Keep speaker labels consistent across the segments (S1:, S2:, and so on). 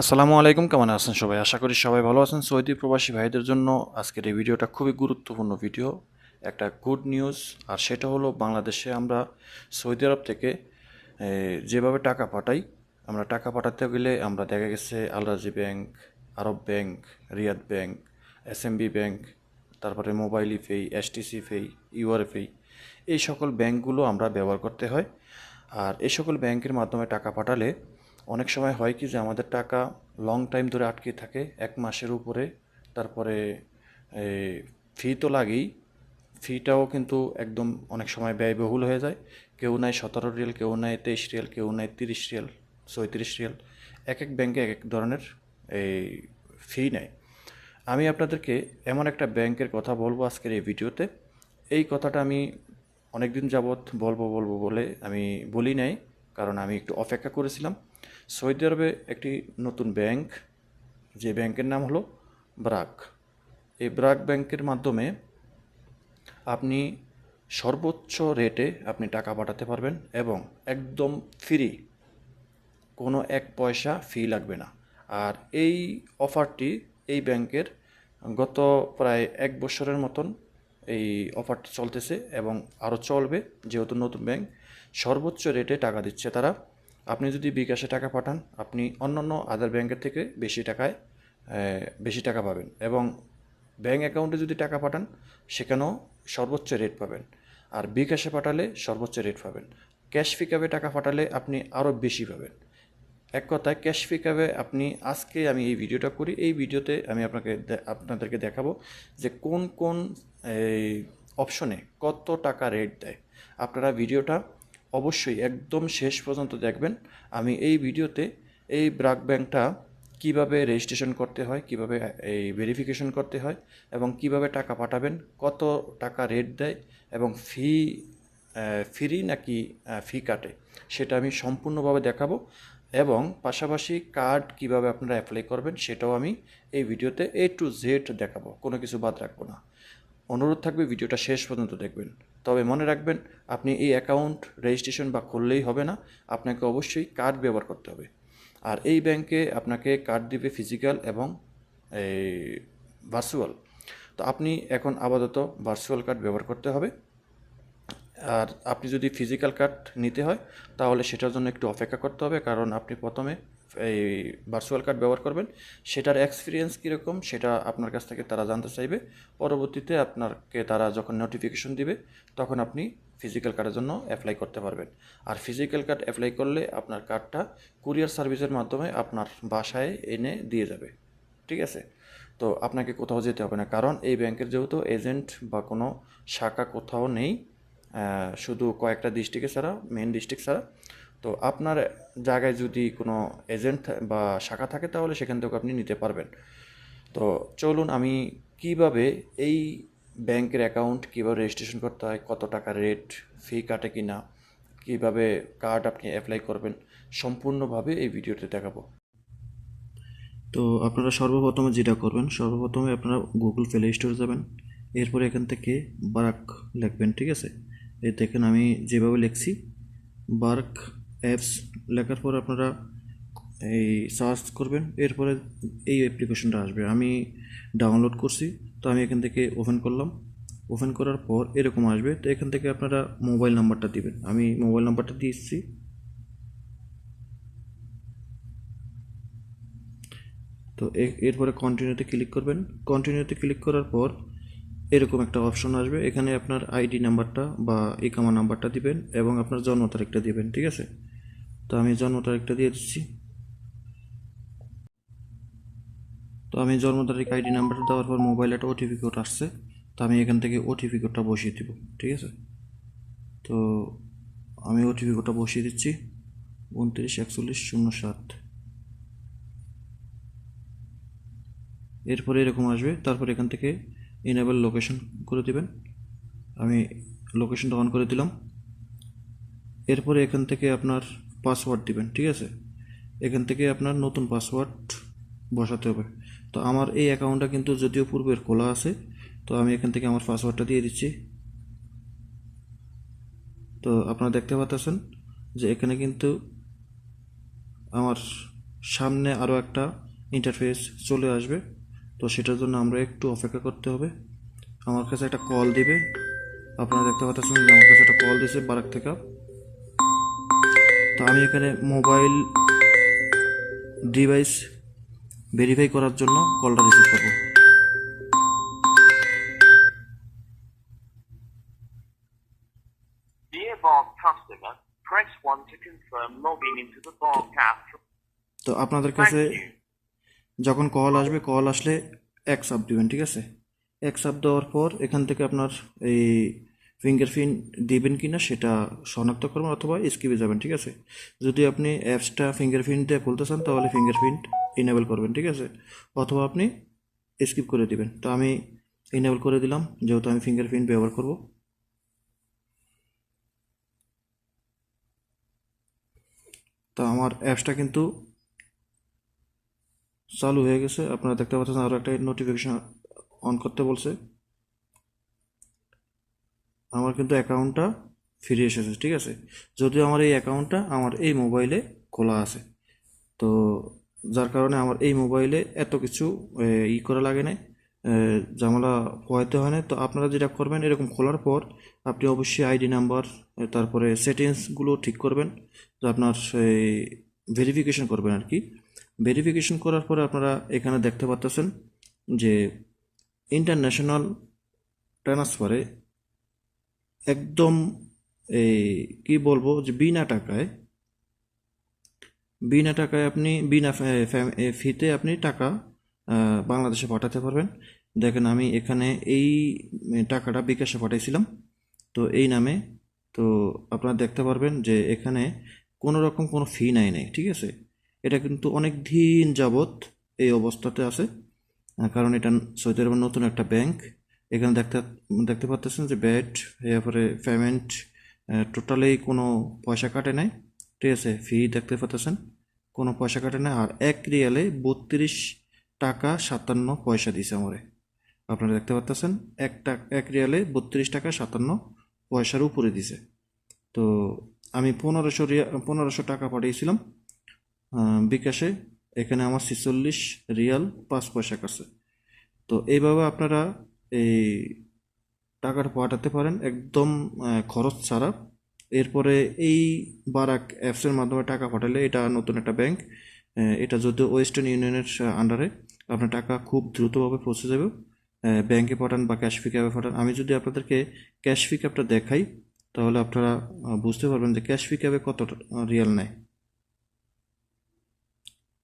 S1: আসসালামু আলাইকুম, কেমন আছেন সবাই? আশা করি সবাই ভালো আছেন। সৌদি প্রবাসী ভাইদের জন্য আজকের এই ভিডিওটা খুবই গুরুত্বপূর্ণ ভিডিও, একটা গুড নিউজ আর সেটা হলো বাংলাদেশে আমরা সৌদি আরব থেকে যেভাবে টাকা পাঠাই, আমরা টাকা পাঠাতে গেলে আমরা দেখা গেছে Al Rajhi bank, Arab bank, Riyadh bank SMB bank, তারপরে মোবাইল ইফেই এসটিসি ফেই ইউআরএফেই এই সকল ব্যাংকগুলো আমরা ব্যবহার করতে হয়। আর এই সকল ব্যাংকের মাধ্যমে টাকা পাঠালে অনেক সময় হয় কি যে আমাদের টাকা লং টাইম ধরে আটকে থাকে, এক মাসের উপরে। তারপরে ফি তো লাগেই। ফিটাও কিন্তু একদম অনেক সময় ব্যয়বহুল হয়ে যায়। কেউ নেয় সতেরো রিয়েল, কেউ নেয় তেইশ রিয়েল, কেউ নেয় তিরিশ রিয়েল চৌত্রিশ রিয়েল। এক এক ব্যাংকে এক এক ধরনের এই ফি নেয়। আমি আপনাদেরকে এমন একটা ব্যাংকের কথা বলব আজকের এই ভিডিওতে। এই কথাটা আমি অনেক দিন যাবৎ বলব বলব বলে আমি বলি নাই, কারণ আমি একটু অপেক্ষা করেছিলাম। সৌদি আরবে একটি নতুন ব্যাংক, যে ব্যাংকের নাম হলো ব্রাক। এই ব্রাক ব্যাংকের মাধ্যমে আপনি সর্বোচ্চ রেটে আপনি টাকা পাঠাতে পারবেন এবং একদম ফ্রি, কোনো এক পয়সা ফি লাগবে না। আর এই অফারটি এই ব্যাংকের গত প্রায় এক বছরের মতন এই অফারটি চলতেছে এবং আরও চলবে। যেহেতু নতুন ব্যাংক, সর্বোচ্চ রেটে টাকা দিচ্ছে তারা। আপনি যদি বিকাশে টাকা পাঠান, আপনি অন্যান্য আদার ব্যাংকের থেকে বেশি টাকায় বেশি টাকা পাবেন এবং ব্যাংক অ্যাকাউন্টে যদি টাকা পাঠান, সেখানেও সর্বোচ্চ রেট পাবেন। আর বিকাশে পাঠালে সর্বোচ্চ রেট পাবেন। ক্যাশ পিকআপে টাকা পাঠালে আপনি আরও বেশি পাবেন। এক কথায় ক্যাশ পিকআপে আপনি আজকে আমি এই ভিডিওটা করি, এই ভিডিওতে আমি আপনাকে আপনাদেরকে দেখাবো যে কোন কোন অপশনে কত টাকা রেট দেয়। আপনারা ভিডিওটা অবশ্যই একদম শেষ পর্যন্ত দেখবেন। আমি এই ভিডিওতে এই ব্রাক ব্যাংকটা কীভাবে রেজিস্ট্রেশন করতে হয়, কীভাবে এই ভেরিফিকেশন করতে হয় এবং কীভাবে টাকা পাঠাবেন, কত টাকা রেট দেয় এবং ফি ফ্রি নাকি ফি কাটে সেটা আমি সম্পূর্ণভাবে দেখাবো এবং পাশাপাশি কার্ড কীভাবে আপনারা অ্যাপ্লাই করবেন সেটাও আমি এই ভিডিওতে এ টু জেড দেখাবো, কোনো কিছু বাদ রাখব না। অনুরোধ থাকবে, ভিডিওটা শেষ পর্যন্ত দেখবেন। তবে মনে রাখবেন, আপনি এই অ্যাকাউন্ট রেজিস্ট্রেশন বা করলেই হবে না, আপনাকে অবশ্যই কার্ড ব্যবহার করতে হবে। আর এই ব্যাংকে আপনাকে কার্ড দিবে ফিজিক্যাল এবং এই ভার্চুয়াল তো আপনি এখন আপাতত ভার্চুয়াল কার্ড ব্যবহার করতে হবে। আর আপনি যদি ফিজিক্যাল কার্ড নিতে হয়, তাহলে সেটার জন্য একটু অপেক্ষা করতে হবে, কারণ আপনি প্রথমে এই ভার্চুয়াল কার্ড ব্যবহার করবেন। সেটার এক্সপিরিয়েন্স কীরকম, সেটা আপনার কাছ থেকে তারা জানতে চাইবে। পরবর্তীতে আপনাকে তারা যখন নোটিফিকেশন দিবে, তখন আপনি ফিজিক্যাল কার্ডের জন্য অ্যাপ্লাই করতে পারবেন। আর ফিজিক্যাল কার্ড অ্যাপ্লাই করলে আপনার কার্ডটা কুরিয়ার সার্ভিসের মাধ্যমে আপনার বাসায় এনে দিয়ে যাবে। ঠিক আছে? তো আপনাকে কোথাও যেতে হবে না, কারণ এই ব্যাংকের যেহেতু এজেন্ট বা কোনো শাখা কোথাও নেই শুধু কয়েকটা ডিস্ট্রিক্টে ছাড়া মেন ডিস্ট্রিক্ট ছাড়া তো আপনার জায়গায় যদি কোনো এজেন্ট বা শাখা থাকে তাহলে সেখান থেকে আপনি নিতে পারবেন। তো চলুন আমি কীভাবে এই ব্যাংকের অ্যাকাউন্ট কীভাবে রেজিস্ট্রেশন করতে হয়, কত টাকা রেট, ফি কাটে কি না কীভাবে কার্ড আপনি অ্যাপ্লাই করবেন, সম্পূর্ণভাবে এই ভিডিওতে দেখাবো। তো আপনারা সর্বপ্রথমে যেটা করবেন, সর্বপ্রথমে আপনারা গুগল প্লে স্টোরে যাবেন। এরপরে এখান থেকে বারাক লিখবেন, ঠিক আছে? এই দেখেন আমি যেভাবে লিখছি, বার্ক অ্যাপস লেখার পর আপনারা এই সার্চ করবেন। এরপরে এই অ্যাপ্লিকেশনটা আসবে। আমি ডাউনলোড করছি, তো আমি এখান থেকে ওপেন করলাম। ওপেন করার পর এরকম আসবে। তো এখান থেকে আপনারা মোবাইল নাম্বারটা দিবেন। আমি মোবাইল নাম্বারটা দিয়েছি। তো এরপরে কন্টিনিউতে ক্লিক করবেন। কন্টিনিউতে ক্লিক করার পর এরকম একটা অপশন আসবে। এখানে আপনার আইডি নাম্বারটা বা ইকামা নাম্বারটা দিবেন এবং আপনার জন্ম তারিখটা দিবেন, ঠিক আছে? তো আমি জন্ম তারিখটা দিয়ে দিচ্ছি। তো আমি জন্ম তারিখ আইডি নাম্বারটা দেওয়ার পর মোবাইলে একটা ওটিপি কোড আসছে। তো আমি এখান থেকে ওটিপি কোডটা বসিয়ে দিব, ঠিক আছে? তো আমি ওটিপি কোডটা বসিয়ে দিচ্ছি, উনত্রিশ একচল্লিশ শূন্য সাত। এরপরে এরকম আসবে, তারপর এখান থেকে ইনেবল লোকেশন করে দিবেন। আমি লোকেশনটা অন করে দিলাম। এরপরে এখান থেকে আপনার পাসওয়ার্ড দিবেন, ঠিক আছে? এখান থেকে আপনার নতুন পাসওয়ার্ড বসাতে হবে। তো আমার এই অ্যাকাউন্টটা কিন্তু যদিও পূর্বের খোলা আছে, তো আমি এখান থেকে আমার পাসওয়ার্ডটা দিয়ে দিচ্ছি। তো আপনারা দেখতে পাচ্ছেন যে এখানে কিন্তু আমার সামনে আরও একটা ইন্টারফেস চলে আসবে। তো সেটার জন্য আমরা একটু অপেক্ষা করতে হবে। আমার কাছে একটা কল দিবে। আপনারা দেখতে পাচ্ছেন যে আমার কাছে একটা কল দিয়েছে, বারাক থেকে। তো আমি এখানে মোবাইল ডিভাইস ভেরিফাই করার জন্য কলটা রিসিভ করব।
S2: Dear Bob customer, press 1 to confirm logging into the Bob app.
S1: তো আপনাদের কাছে যখন কল আসবে কল আসলে এক সাপ দিবেন ঠিক আছে? এক সাপ দেওয়ার পর এখান থেকে আপনার এই ফিঙ্গারপ্রিন্ট দিবেন কি না সেটা শনাক্ত করবেন অথবা স্কিপে যাবেন, ঠিক আছে? যদি আপনি অ্যাপসটা ফিঙ্গারপ্রিন্ট দিয়ে খুলতে চান, তাহলে ফিঙ্গারপ্রিন্ট ইনেবল করবেন, ঠিক আছে? অথবা আপনি স্কিপ করে দিবেন। তো আমি ইনেবল করে দিলাম, যেহেতু আমি ফিঙ্গারপ্রিন্ট ব্যবহার করব। তো আমার অ্যাপসটা কিন্তু চালু হয়ে গেছে। আপনারা দেখতে পাচ্ছেন আরও একটা নোটিফিকেশান অন করতে বলছে। আমার কিন্তু অ্যাকাউন্টটা ফিরে এসেছে ঠিক আছে? যদিও আমার এই অ্যাকাউন্টটা আমার এই মোবাইলে খোলা আছে। তো যার কারণে আমার এই মোবাইলে এত কিছু ই করা লাগে না এ, ঝামেলা পোহাইতে হয় না তো আপনারা যেটা করবেন এরকম খোলার পর আপনি অবশ্যই আইডি নাম্বার তারপরে সেটিংসগুলো ঠিক করবেন। তো আপনার ভেরিফিকেশন করবেন আর কি। ভেরিফিকেশন করার পরে আপনারা এখানে দেখতে পাচ্ছেন যে ইন্টারন্যাশনাল ট্রান্সফারে একদম এই কি বলব, যে বিনা টাকায় বিনা টাকায় আপনি, বিনা ফিতে আপনি টাকা বাংলাদেশে পাঠাতে পারবেন। দেখেন আমি এখানে এই টাকাটা বিকাশে পাঠাইছিলাম। তো এই নামে, তো আপনারা দেখতে পারবেন যে এখানে কোনো রকম কোনো ফি নাই, নেই, ঠিক আছে? এটা কিন্তু অনেক দিন যাবৎ এই অবস্থাতে আছে। কারণ এটা সৌদি আরবের নতুন একটা ব্যাংক। এখানে দেখতে দেখতে পাচ্ছেন যে ব্যাট এরপরে পেমেন্ট টোটালি কোনো পয়সা কাটে নাই। ঠিক আছে ফি দেখতে পাচ্ছেন কোনো পয়সা কাটে না আর এক রিয়ালে বত্রিশ টাকা সাতান্ন পয়সা দিছে আমারে। আপনারা দেখতে পাচ্ছেন এক টাকা এক রিয়ালে বত্রিশ টাকা সাতান্ন পয়সার উপরে দিছে। তো আমি পনেরোশো রিয়া, পনেরোশো টাকা পাঠিয়েছিলাম। বিকাশে এখানে আমার ছেচল্লিশ রিয়াল পাঁচ পয়সা কাছে তো এইভাবে আপনারা এই টাকাটা পাঠাতে পারেন একদম খরচ ছাড়া। এরপরে এই বারাক অ্যাপসের মাধ্যমে টাকা পাঠালে এটা নতুন একটা ব্যাংক এটা যদিও ওয়েস্টার্ন ইউনিয়নের আন্ডারে আপনার টাকা খুব দ্রুতভাবে পৌঁছে যাবে। ব্যাংকে পাঠান বা ক্যাশ পিকআপে পাঠান। আমি যদি আপনাদেরকে ক্যাশ পিকআপটা দেখাই, তাহলে আপনারা বুঝতে পারবেন যে ক্যাশ পিকআপে কত রিয়াল নেয়।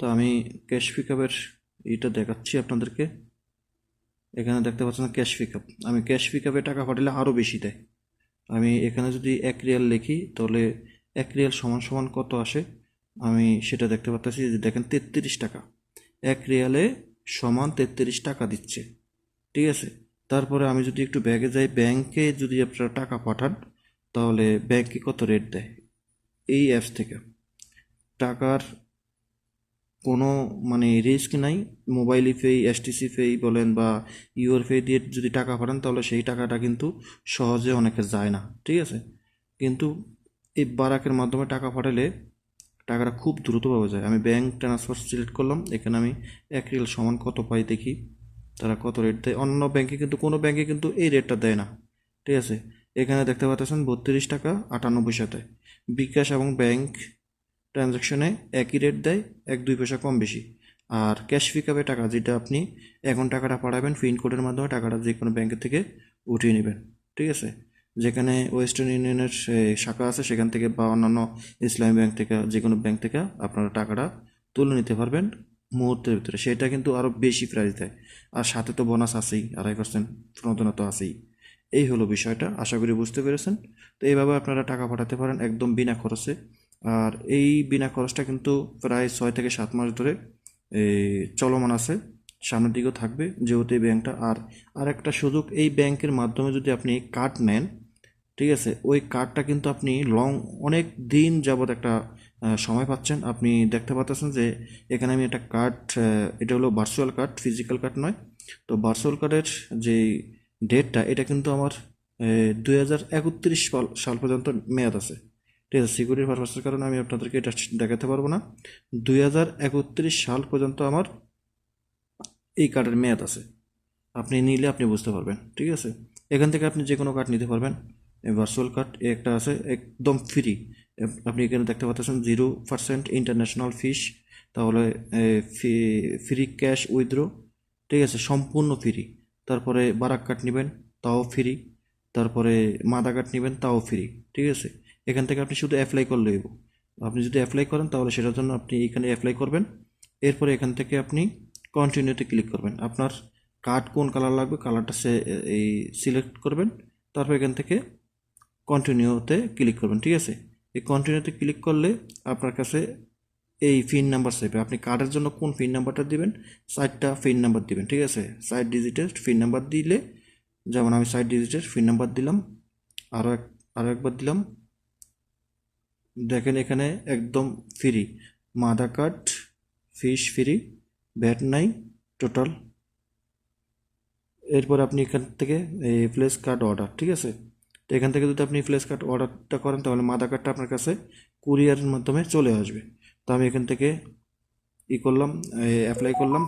S1: তো আমি ক্যাশ পিকআপের এটা দেখাচ্ছি আপনাদেরকে। এখানে দেখতে পাচ্ছেন ক্যাশ পিকআপ আমি ক্যাশ পিকআপে টাকা পাঠালে আরও বেশি দেয়। আমি এখানে যদি এক রিয়াল লিখি, তাহলে এক রিয়াল সমান সমান কত আসে? আমি সেটা দেখতে পাচ্ছি যে দেখেন তেত্রিশ টাকা। এক রিয়ালে সমান তেত্রিশ টাকা দিচ্ছে। ঠিক আছে? তারপরে আমি যদি একটু ব্যাগে যাই, ব্যাংকে যদি আপনারা টাকা পাঠান, তাহলে ব্যাংকে কত রেট দেয়? এই অ্যাপস থেকে। টাকার কোনো মানে রিস্ক নাই। মোবাইল পে এসটিসি পে বলেন বা ইউর পে দিয়ে যদি টাকা পাঠান, তাহলে সেই টাকাটা কিন্তু সহজে অনেকে যায় না। ঠিক আছে? কিন্তু এই বারাকের মাধ্যমে টাকা পাঠালে টাকাটা খুব দ্রুতভাবে যায়। আমি ব্যাংক ট্রান্সফার সিলেক্ট করলাম। এখানে আমি এক রিয়াল সমান কত পাই দেখি। তারা কত রেট দেয়? অন্য ব্যাংকে কিন্তু, কোনো ব্যাংকে কিন্তু এই রেটটা দেয় না। ঠিক আছে? এখানে দেখতে পাচ্ছেন বত্রিশ টাকা আটানব্বই সাথে। বিকাশ এবং ব্যাংক ট্রানজ্যাকশনে একই রেট দেয়, এক দুই পয়সা কম বেশি। আর ক্যাশ পিকআপে টাকা যেটা আপনি এখন টাকাটা পাঠাবেন পিন কোডের মাধ্যমে টাকাটা যে কোনো ব্যাংকের থেকে উঠিয়ে নেবেন। ঠিক আছে? যেখানে ওয়েস্টার্ন ইউনিয়নের শাখা আছে, সেখান থেকে বা অন্যান্য ইসলামী ব্যাংক থেকে, যে কোনো ব্যাংক থেকে আপনারা টাকাটা তুলে নিতে পারবেন মুহূর্তের ভিতরে। সেটা কিন্তু আরও বেশি প্রাইস দেয়। আর সাথে তো বোনাস আছেই, আড়াই পার্সেন্ট প্রণোদনা তো আছেই। এই হলো বিষয়টা, আশা করি বুঝতে পেরেছেন। তো এইভাবে আপনারা টাকা পাঠাতে পারেন একদম বিনা খরচে। আর এই বিনা খরচটা কিন্তু প্রায় ছয় থেকে সাত মাস ধরে চলমান আছে। সামনের দিকেও থাকবে যেহেতু এই ব্যাংকটা। আর আর একটা সুযোগ, এই ব্যাংকের মাধ্যমে যদি আপনি কার্ড নেন, ঠিক আছে, ওই কার্ডটা কিন্তু আপনি লং, অনেক দিন যাবত একটা সময় পাচ্ছেন। আপনি দেখতে পাচ্ছেন যে এখানে আমি একটা কার্ড এটা হলো ভার্চুয়াল কার্ড ফিজিক্যাল কার্ড নয়। তো ভার্চুয়াল কার্ডের যে ডেটটা এটা কিন্তু আমার দুই হাজার একত্রিশ সাল পর্যন্ত মেয়াদ আছে। ঠিক আছে সিকিউরিটি পারপাসের কারণে আমি আপনাদেরকে এটা দেখাতে পারব না। দুই হাজার একত্রিশ সাল পর্যন্ত আমার এই কার্ডের মেয়াদ আছে। আপনি নিলে আপনি বুঝতে পারবেন, ঠিক আছে? এখান থেকে আপনি যে কোনো কার্ড নিতে পারবেন। ভার্চুয়াল কার্ড একটা আছে, একদম ফ্রি আপনি এখানে দেখতে পাচ্ছেন জিরো পার্সেন্ট ইন্টারন্যাশনাল ফিস তাহলে ফ্রি ক্যাশ উইথড্র ঠিক আছে? সম্পূর্ণ ফ্রি তারপরে বারাক কার্ড নেবেন, তাও ফ্রি তারপরে মাদা কার্ড নেবেন, তাও ফ্রি ঠিক আছে? এখান থেকে আপনি শুধু অ্যাপ্লাই করলে হইব আপনি যদি অ্যাপ্লাই করেন, তাহলে সেটার জন্য আপনি এখানে অ্যাপ্লাই করবেন। এরপরে এখান থেকে আপনি কন্টিনিউতে ক্লিক করবেন। আপনার কার্ড কোন কালার লাগবে কালারটা সে, এই সিলেক্ট করবেন। তারপর এখান থেকে কন্টিনিউতে ক্লিক করবেন, ঠিক আছে? এই কন্টিনিউতে ক্লিক করলে আপনার কাছে এই পিন নাম্বার চাইবে। আপনি কার্ডের জন্য কোন পিন নাম্বারটা দিবেন? সাইডটা পিন নাম্বার দিবেন, ঠিক আছে? সাইড ডিজিটের পিন নাম্বার দিলে, যেমন আমি সাইড ডিজিটের পিন নাম্বার দিলাম আরও এক আরও একবার দিলাম। দেখেন এখানে একদম free Mada cut fees free VAT নাই টোটাল এরপর আপনি এখান থেকে প্লেস কার্ড অর্ডার ঠিক আছে? তো এখান থেকে যদি আপনি প্লেস কার্ড অর্ডারটা করেন, তাহলে মাদা কার্ডটা আপনার কাছে কুরিয়ারের মাধ্যমে চলে আসবে। তো আমি এখান থেকে ই করলাম অ্যাপ্লাই করলাম।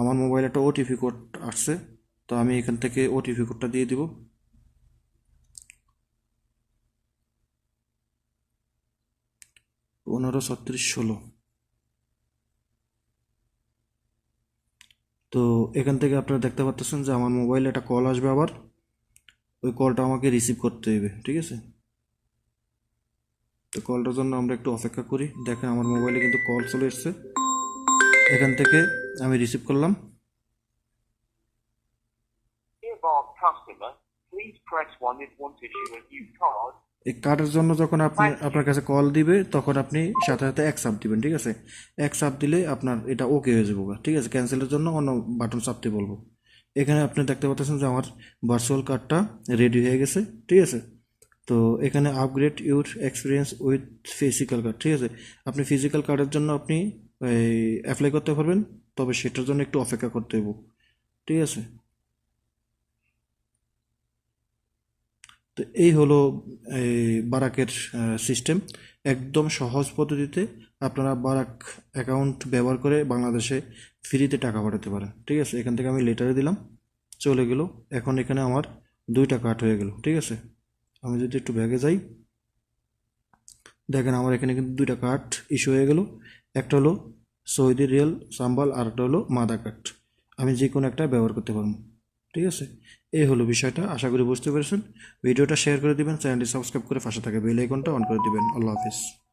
S1: আমার মোবাইলে একটা ওটিপি কোড আসছে, তো আমি এখান থেকে ওটিপি কোডটা দিয়ে দিব। পনেরো ছত্রিশ ষোলো। তো এখান থেকে আপনারা দেখতে পাচ্ছেন যে আমার মোবাইলে একটা কল আসবে আবার। ওই কলটা আমাকে রিসিভ করতে হবে ঠিক আছে? তো কলটার জন্য আমরা একটু অপেক্ষা করি, দেখেন আমার মোবাইলে কিন্তু কল চলে এসছে। এখান থেকে আমি রিসিভ করলাম।
S2: Please press 1 if want to issue a new card.
S1: এই কার্ডের জন্য যখন আপনি আপনার কাছে কল দিবে তখন আপনি সাথে সাথে এক সাপ দিবেন ঠিক আছে? এক সাপ দিলে আপনার এটা ওকে হয়ে যাব ঠিক আছে? ক্যান্সেলের জন্য অন্য বাটন চাপতে বলব। এখানে আপনি দেখতে পাচ্ছেন যে আমার ভার্চুয়াল কার্ডটা রেডি হয়ে গেছে ঠিক আছে? তো এখানে upgrade your experience with physical card ঠিক আছে? আপনি ফিজিক্যাল কার্ডের জন্য আপনি অ্যাপ্লাই করতে পারবেন তবে সেটার জন্য একটু অপেক্ষা করতে হইব ঠিক আছে? তো এই হলো এই বারাকের সিস্টেম একদম সহজ পদ্ধতিতে আপনারা বারাক অ্যাকাউন্ট ব্যবহার করে বাংলাদেশে ফ্রিতে টাকা পাঠাতে পারেন। ঠিক আছে? এখান থেকে আমি লেটারে দিলাম, চলে গেল। এখন এখানে আমার দুইটা কাট হয়ে গেল, ঠিক আছে? আমি যদি একটু ব্যাগে যাই, দেখেন আমার এখানে কিন্তু দুইটা কাঠ ইস্যু হয়ে গেল। একটা হলো সৌদি রিয়েল, সাম্বাল, আর একটা হলো মাদা কাঠ আমি যে কোনো একটা ব্যবহার করতে পারব, ঠিক আছে? এই হলো বিষয়টা। আশা করি বুঝতে পেরেছেন। ভিডিওটা শেয়ার করে দিবেন, চ্যানেলটি সাবস্ক্রাইব করে পাশে থাকা বেল আইকনটা অন করে দিবেন। আল্লাহ হাফিজ।